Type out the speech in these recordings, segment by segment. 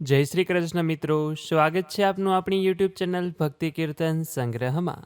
જય શ્રી કૃષ્ણ મિત્રો, સ્વાગત છે આપનું આપણી યુટ્યુબ ચેનલ ભક્તિ કીર્તન સંગ્રહમાં.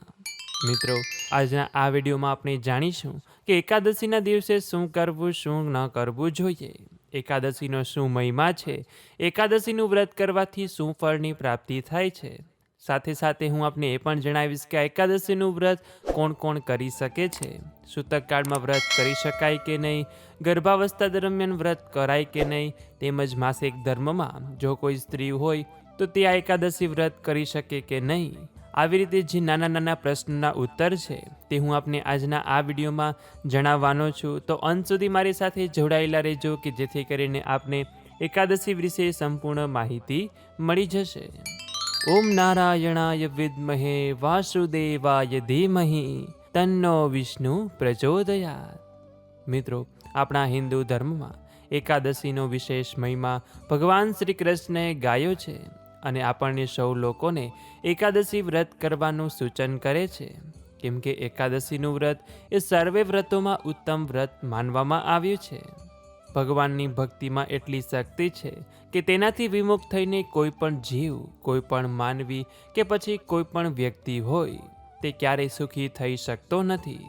મિત્રો, આજના આ વિડીયોમાં આપણે જાણીશું કે એકાદશીના દિવસે શું કરવું, શું ન કરવું જોઈએ. એકાદશીનો શું મહિમા છે? એકાદશીનું વ્રત કરવાથી શું ફળની પ્રાપ્તિ થાય છે? સાથે સાથે હું આપને એ પણ જણાવીશ કે એકાદશીનું વ્રત કોણ કોણ કરી શકે છે? સૂતક કાળમાં વ્રત કરી શકાય કે નહીં? ગર્ભાવસ્થા દરમિયાન વ્રત કરાય કે નહીં? તેમજ માસિક ધર્મમાં જો કોઈ સ્ત્રી હોય, તો તે આ એકાદશી વ્રત કરી શકે કે નહીં? આવી રીતે જે નાના નાના પ્રશ્નના ઉત્તર છે, તે હું આપને આજના આ વિડીયોમાં જણાવવાનો છું. તો અંત સુધી મારી સાથે જોડાયેલા રહેજો કે જેથી કરીને આપને એકાદશી વિશે સંપૂર્ણ માહિતી મળી જશે. ઓમ નારાયણાય વિદ્મહે, વાસુદેવાય ધીમહિ, તન્નો વિષ્ણુ પ્રચોદયાત. મિત્રો, આપણા હિન્દુ ધર્મમાં એકાદશીનો વિશેષ મહિમા ભગવાન શ્રી કૃષ્ણે ગાયો છે અને આપણને સૌ લોકોને એકાદશી વ્રત કરવાનું સૂચન કરે છે. કેમ કે એકાદશીનું વ્રત એ સર્વે વ્રતોમાં ઉત્તમ વ્રત માનવામાં આવ્યું છે. ભગવાનની ભક્તિમાં એટલી શક્તિ છે કે તેનાથી વિમુખ થઈને કોઈ પણ જીવ કોઈ પણ માનવી કે પછી કોઈ પણ વ્યક્તિ હોય, તે ક્યારેય સુખી થઈ શકતો નથી.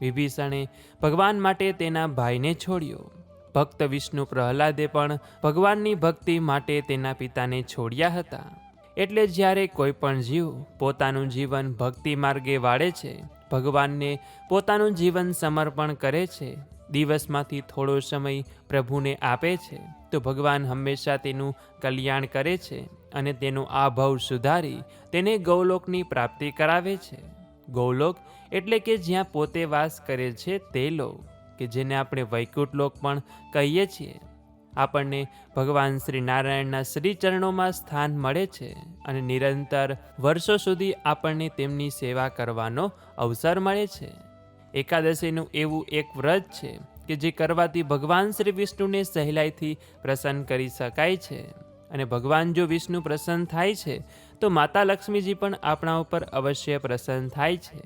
વિભીષણે ભગવાન માટે તેના ભાઈને છોડ્યો. ભક્ત વિષ્ણુ પ્રહલાદે પણ ભગવાનની ભક્તિ માટે તેના પિતાને છોડ્યા હતા. એટલે જ્યારે કોઈ પણ જીવ પોતાનું જીવન ભક્તિ માર્ગે વાળે છે, ભગવાનને પોતાનું જીવન સમર્પણ કરે છે દિવસમાંથી થોડો સમય પ્રભુને આપે છે, તો ભગવાન હંમેશા તેનું કલ્યાણ કરે છે અને તેનો આ ભાવ સુધારી તેને ગૌલોકની પ્રાપ્તિ કરાવે છે. ગૌલોક એટલે કે જ્યાં પોતે વાસ કરે છે તે લોક, કે જેને આપણે વૈકુંઠ લોક પણ કહીએ છીએ. આપણને ભગવાન શ્રી નારાયણના શ્રી ચરણોમાં સ્થાન મળે છે અને નિરંતર વર્ષો સુધી આપણને તેમની સેવા કરવાનો અવસર મળે છે. એકાદશીનું એવું એક વ્રત છે કે જે કરવાથી ભગવાન શ્રી વિષ્ણુને સહેલાઈથી પ્રસન્ન કરી શકાય છે. અને ભગવાન જો વિષ્ણુ પ્રસન્ન થાય છે, તો માતા લક્ષ્મીજી પણ આપણા ઉપર અવશ્ય પ્રસન્ન થાય છે.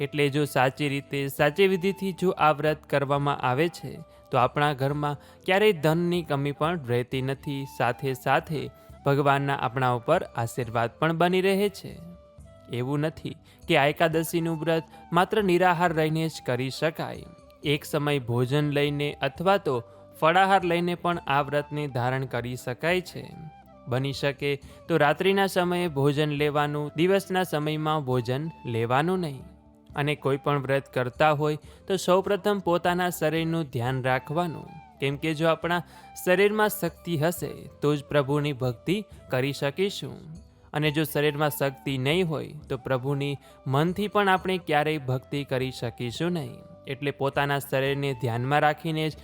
એટલે જો સાચી રીતે, સાચી વિધિથી જો આ વ્રત કરવામાં આવે છે, તો આપણા ઘરમાં ક્યારેય ધનની કમી પણ રહેતી નથી. સાથે સાથે ભગવાનના આપણા ઉપર આશીર્વાદ પણ બની રહે છે. એવું નથી કે એકાદશીનું વ્રત માત્ર નિરાહાર રહીને જ કરી શકાય. એક સમય ભોજન લઈને અથવા તો ફળાહાર લઈને પણ આ વ્રતને ધારણ કરી શકાય છે. બની શકે તો રાત્રિના સમયે ભોજન લેવાનું, દિવસના સમયમાં ભોજન લેવાનું નહીં. અને કોઈ પણ વ્રત કરતા હોય તો સૌપ્રથમ પોતાના શરીરનું ધ્યાન રાખવાનું. કેમ કે જો આપણા શરીરમાં શક્તિ હશે તો જ પ્રભુની ભક્તિ કરી શકીશું. અને જો શરીરમાં શક્તિ નહીં હોય, તો પ્રભુની મનથી પણ આપણે ક્યારેય ભક્તિ કરી શકીશું નહીં. એટલે પોતાના શરીરને ધ્યાનમાં રાખીને જ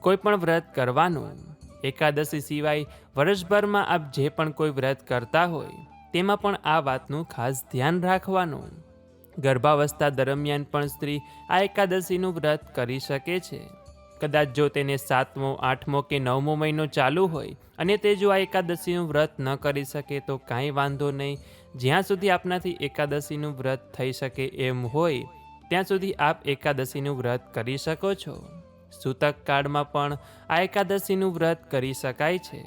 કોઈ પણ વ્રત કરવાનું. એકાદશી સિવાય વર્ષભરમાં આપ જે પણ કોઈ વ્રત કરતા હોય, તેમાં પણ આ વાતનું ખાસ ધ્યાન રાખવાનું. ગર્ભાવસ્થા દરમિયાન પણ સ્ત્રી આ એકાદશીનું વ્રત કરી શકે છે. કદાચ જો તેને સાતમો, આઠમો કે નવમો મહિનો ચાલુ હોય અને તે જો આ એકાદશીનું વ્રત ન કરી શકે તો કાંઈ વાંધો નહીં. જ્યાં સુધી આપનાથી એકાદશીનું વ્રત થઈ શકે એમ હોય, ત્યાં સુધી આપ એકાદશીનું વ્રત કરી શકો છો. સૂતક કાળમાં પણ આ એકાદશીનું વ્રત કરી શકાય છે.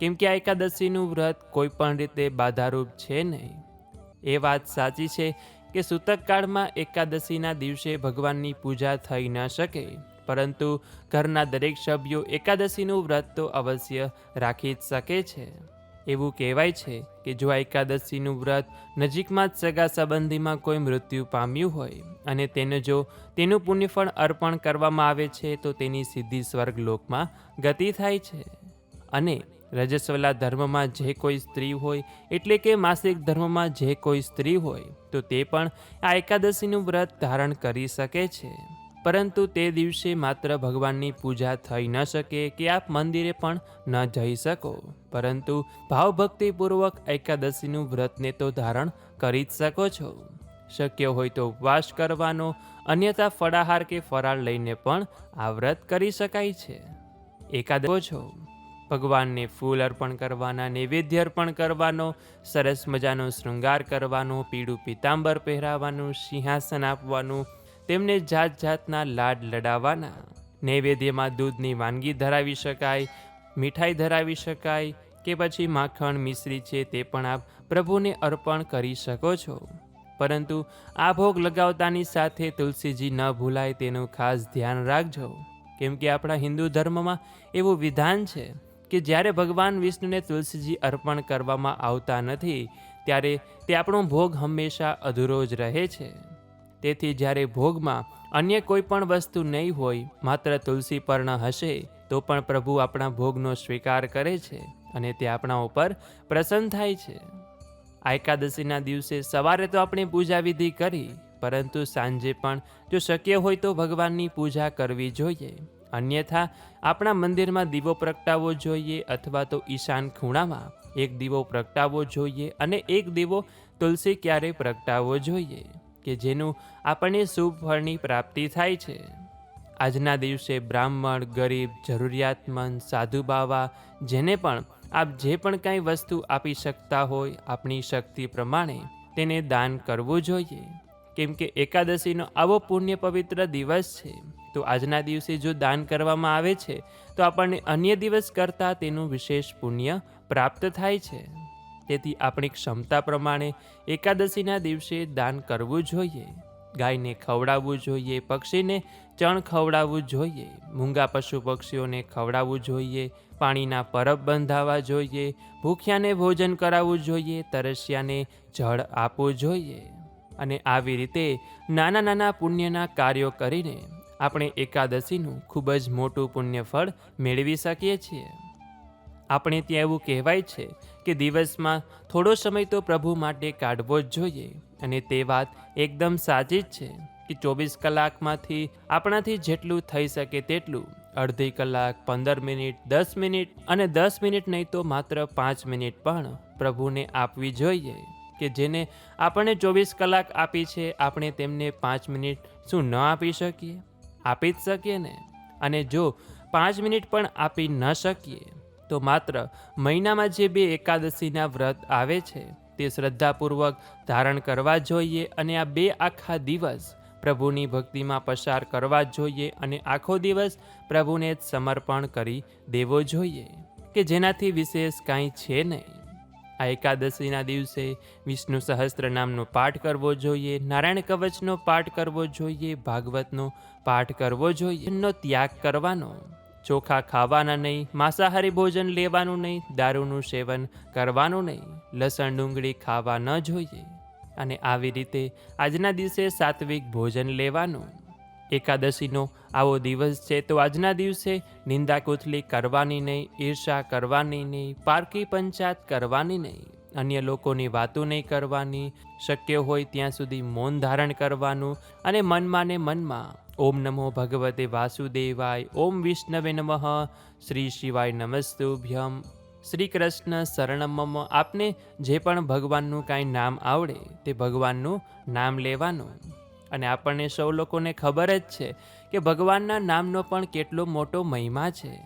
કેમ કે આ એકાદશીનું વ્રત કોઈ પણ રીતે બાધારૂપ છે નહીં. એ વાત સાચી છે કે સૂતક કાળમાં એકાદશીના દિવસે ભગવાનની પૂજા થઈ ન શકે. પરંતુ ઘરના દરેક સભ્યો એકાદશીનું વ્રત તો અવશ્ય રાખી જ શકે છે. એવું કહેવાય છે કે જો આ એકાદશીનું વ્રત નજીકમાં જ સગા સંબંધીમાં કોઈ મૃત્યુ પામ્યું હોય અને તેને જો તેનું પુણ્યફળ અર્પણ કરવામાં આવે છે, તો તેની સીધી સ્વર્ગલોકમાં ગતિ થાય છે. અને રજસ્વલા ધર્મમાં જે કોઈ સ્ત્રી હોય, એટલે કે માસિક ધર્મમાં જે કોઈ સ્ત્રી હોય, તો તે પણ આ એકાદશીનું વ્રત ધારણ કરી શકે છે. પરંતુ તે દિવસે માત્ર ભગવાનની પૂજા થઈ ન શકે કે આપ મંદિરે પણ ન જઈ શકો. પરંતુ ભાવભક્તિપૂર્વક એકાદશીનું વ્રતને તો ધારણ કરી જ શકો છો. શક્ય હોય તો ઉપવાસ કરવાનો, અન્યથા ફળાહાર કે ફરાળ લઈને પણ આ વ્રત કરી શકાય છે. એકાદશો છો, ભગવાનને ફૂલ અર્પણ કરવાના, નૈવેદ્ય અર્પણ કરવાનો, સરસ મજાનો શૃંગાર કરવાનો, પીળું પીતાંબર પહેરાવાનું સિંહાસન આપવાનું તેમને જાત જાતના લાડ લડાવવાના. નૈવેદ્યમાં દૂધની વાનગી ધરાવી શકાય, મીઠાઈ ધરાવી શકાય કે પછી માખણ મિશ્રી છે તે પણ આપ પ્રભુને અર્પણ કરી શકો છો. પરંતુ આ ભોગ લગાવતાની સાથે તુલસીજી ન ભૂલાય તેનું ખાસ ધ્યાન રાખજો. કેમ કે આપણા હિન્દુ ધર્મમાં એવું વિધાન છે કે જ્યારે ભગવાન વિષ્ણુને તુલસીજી અર્પણ કરવામાં આવતા નથી, ત્યારે તે આપણો ભોગ હંમેશા અધૂરો જ રહે છે. તેથી જ્યારે ભોગમાં અન્ય કોઈ પણ વસ્તુ નહીં હોય, માત્ર તુલસી પર્ણ હશે, તો પણ પ્રભુ આપણા ભોગનો સ્વીકાર કરે છે અને તે આપણા ઉપર પ્રસન્ન થાય છે. આ એકાદશીના દિવસે સવારે તો આપણે પૂજા વિધિ કરી, પરંતુ સાંજે પણ જો શક્ય હોય તો ભગવાનની પૂજા કરવી જોઈએ. અન્યથા, આપણા મંદિરમાં દીવો પ્રગટાવવો જોઈએ અથવા તો ઈશાન ખૂણામાં એક દીવો પ્રગટાવવો જોઈએ અને એક દીવો તુલસી ક્યારે પ્રગટાવવો જોઈએ. કે જેનું આપણને શુભ ફળની પ્રાપ્તિ થાય છે. આજના દિવસે બ્રાહ્મણ, ગરીબ, જરૂરિયાતમંદ, સાધુ બાવા જેને પણ આપ જે પણ કાંઈ વસ્તુ આપી શકતા હોય આપણી શક્તિ પ્રમાણે તેને દાન કરવું જોઈએ. કેમ કે એકાદશીનો આવો પુણ્ય પવિત્ર દિવસ છે, તો આજના દિવસે જો દાન કરવામાં આવે છે, તો આપણને અન્ય દિવસ કરતાં તેનું વિશેષ પુણ્ય પ્રાપ્ત થાય છે. તેથી આપણી ક્ષમતા પ્રમાણે એકાદશીના દિવસે દાન કરવું જોઈએ. ગાયને ખવડાવવું જોઈએ, પક્ષીને ચણ ખવડાવવું જોઈએ, મૂંગા પશુ પક્ષીઓને ખવડાવવું જોઈએ, પાણીના પરબ બંધાવવા જોઈએ, ભૂખ્યાને ભોજન કરાવવું જોઈએ, તરસ્યાને જળ આપવું જોઈએ. અને આવી રીતે નાના નાના પુણ્યના કાર્યો કરીને આપણે એકાદશીનું ખૂબ જ મોટું પુણ્યફળ મેળવી શકીએ છીએ. આપણે ત્યાં એવું કહેવાય છે કે દિવસમાં થોડો સમય તો પ્રભુ માટે કાઢવો જ જોઈએ અને તે વાત એકદમ સાચી જ છે કે ચોવીસ કલાકમાંથી આપણાથી જેટલું થઈ શકે તેટલું, અડધી કલાક, પંદર મિનિટ, દસ મિનિટ અને દસ મિનિટ નહીં તો માત્ર પાંચ મિનિટ પણ પ્રભુને આપવી જોઈએ કે જેને આપણને ચોવીસ કલાક આપી છે, આપણે તેમને પાંચ મિનિટ શું ન આપી શકીએ? આપી જ શકીએ ને? અને જો પાંચ મિનિટ પણ આપી ન શકીએ તો માત્ર મહિનામાં જે બે એકાદશીના વ્રત આવે છે, તે શ્રદ્ધાપૂર્વક ધારણ કરવા જોઈએ અને આ બે આખા દિવસ પ્રભુની ભક્તિમાં પસાર કરવા જોઈએ અને આખો દિવસ પ્રભુને જ સમર્પણ કરી દેવો જોઈએ, કે જેનાથી વિશેષ કાંઈ છે નહીં. આ એકાદશીના દિવસે વિષ્ણુ સહસ્ત્ર નામનો પાઠ કરવો જોઈએ, નારાયણ કવચનો પાઠ કરવો જોઈએ, ભાગવતનો પાઠ કરવો જોઈએ, એનો ત્યાગ કરવાનો. ચોખા ખાવાના નહીં, માંસાહારી ભોજન લેવાનું નહીં, દારૂનું સેવન કરવાનું નહીં, લસણ ડુંગળી ખાવા ન જોઈએ. અને આવી રીતે આજના દિવસે સાત્વિક ભોજન લેવાનું. એકાદશીનો આવો દિવસ છે તો આજના દિવસે નિંદા કુથલી કરવાની નહીં, ઈર્ષા કરવાની નહીં, પારકી પંચાયત કરવાની નહીં, અન્ય લોકોની વાતો નહીં કરવાની, શક્ય હોય ત્યાં સુધી મૌન ધારણ કરવાનું અને મનમાં ને મનમાં ઓમ નમો ભગવતે વાસુદેવાય, ઓમ વિષ્ણવે નમઃ. શ્રી શિવાય નમસ્તુભ્યમ શ્રી કૃષ્ણ શરણમમ આપને જે પણ ભગવાનનું કાંઈ નામ આવડે, તે ભગવાનનું નામ લેવાનું. અને આપણને સૌ લોકોને ખબર જ છે કે ભગવાનના નામનો પણ કેટલો મોટો મહિમા છે.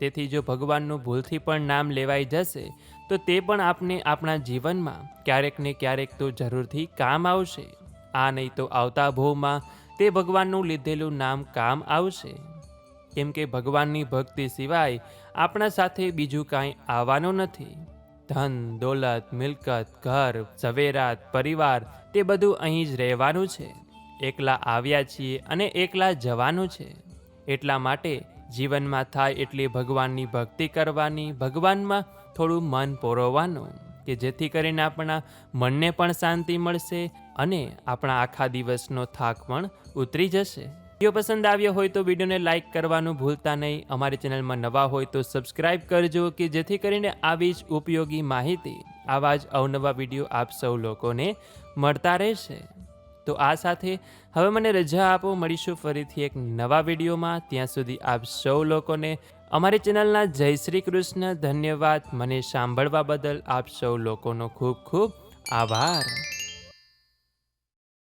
તેથી જો ભગવાનનું ભૂલથી પણ નામ લેવાઈ જશે, તો તે પણ આપને આપણા જીવનમાં ક્યારેક ને ક્યારેક તો જરૂરથી કામ આવશે. આ નહીં તો આવતા ભોમાં તે ભગવાનનું લીધેલું નામ કામ આવશે. કેમ કે ભગવાનની ભક્તિ સિવાય આપણા સાથે બીજું કાંઈ આવવાનું નથી. ધન, દોલત, મિલકત, ઘર, ઝવેરાત, પરિવાર, તે બધું અહીં જ રહેવાનું છે. એકલા આવ્યા છીએ અને એકલા જવાનું છે. એટલા માટે જીવનમાં થાય એટલી ભગવાનની ભક્તિ કરવાની, ભગવાનમાં થોડું મન પોરવવાનું. કે જેથી કરીને આપણા મનને પણ શાંતિ મળશે અને આપણા આખા દિવસનો થાક પણ ઉતરી જશે. વીડિયો પસંદ આવ્યો હોય તો વિડીયોને લાઇક કરવાનું ભૂલતા નહીં. અમારી ચેનલમાં નવા હોય તો સબસ્ક્રાઇબ કરજો કે જેથી કરીને આવી જ ઉપયોગી માહિતી, આવા જ અવનવા વીડિયો આપ સૌ લોકોને મળતા રહેશે. તો આ સાથે હવે મને રજા આપો. મળીશું ફરીથી એક નવા વિડીયોમાં. ત્યાં સુધી આપ સૌ લોકોને અમારી ચેનલના જય શ્રી કૃષ્ણ. ધન્યવાદ. મને સાંભળવા બદલ આપ સૌ લોકોનો ખૂબ ખૂબ આભાર.